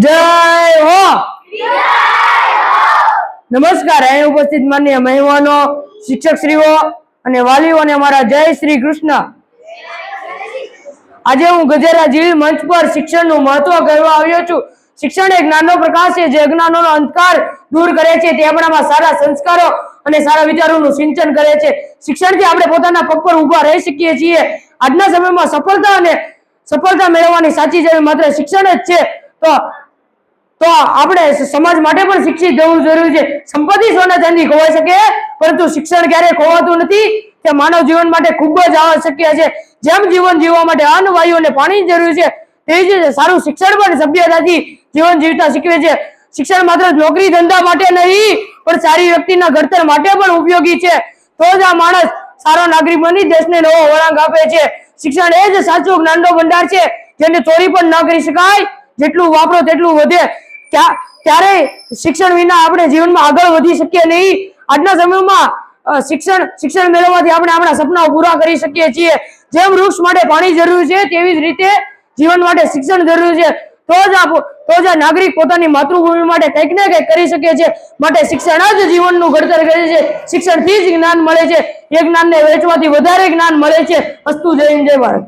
જય હો! નમસ્કાર, અહીં ઉપસ્થિત માન્ય મહેમાનો, શિક્ષકશ્રીઓ અને વાલીઓને મારા જય શ્રી કૃષ્ણ. આજે હું ગજેરા જીવી મંચ પર શિક્ષણનું મહત્વ કરવા આવ્યો છું. શિક્ષણ એક નાનો પ્રકાશ છે, જે અજ્ઞાનોનો અંધકાર દૂર કરે છે, તે આપણામાં સારા સંસ્કારો અને સારા વિચારોનું સિંચન કરે છે. શિક્ષણથી આપણે પોતાના પગ પર ઊભા રહી શકીએ છીએ. આજના સમયમાં સફળતા અને સફળતા મેળવવાની સાચી જેવી માત્ર શિક્ષણ જ છે. તો તો આપણે સમાજ માટે પણ શિક્ષિત થવું જરૂરી છે. સંપત્તિ સોના ચાંદી ખોવાઈ શકે, પરંતુ શિક્ષણ ક્યારેય ખોવાતું નથી. તે માનવ જીવન માટે ખૂબ જ આવશ્યક છે. જેમ જીવન જીવવા માટે અન્ન, વાયુ અને પાણી જરૂરી છે તેવી જ સારું શિક્ષણ પણ સભ્યતાથી જીવન જીવતા શીખવે છે. શિક્ષણ માત્ર નોકરી ધંધા માટે નહીં, પણ સારી વ્યક્તિના ઘડતર માટે પણ ઉપયોગી છે. તો જ આ માણસ સારો નાગરિક બની, દેશને નવો વળાંક આપે છે. શિક્ષણ એ જ સાચો જ્ઞાનનો ભંડાર છે. જેને ચોરી પણ ન કરી શકાય, જેટલું વાપરો તેટલું વધે. ત્યારે શિક્ષણ વિના આપણે જીવનમાં આગળ વધી શકીએ નહીં? આજના સમયમાં શિક્ષણ શિક્ષણ મેળવવાથી આપણે આપણા સપનાઓ પૂરા કરી શકીએ છીએ. જેમ વૃક્ષ માટે પાણી જરૂરી છે, તેવી જ રીતે જીવન માટે શિક્ષણ જરૂરી છે. તો જ તો જ નાગરિક પોતાની માતૃભૂમિ માટે કંઈક ને કંઈક કરી શકે છે. માટે શિક્ષણ જ જીવનનું ઘડતર કરે છે. શિક્ષણથી જ જ્ઞાન મળે છે. એ જ્ઞાનને વેચવાથી વધારે જ્ઞાન મળે છે. અસ્તુ જય જય ભારત.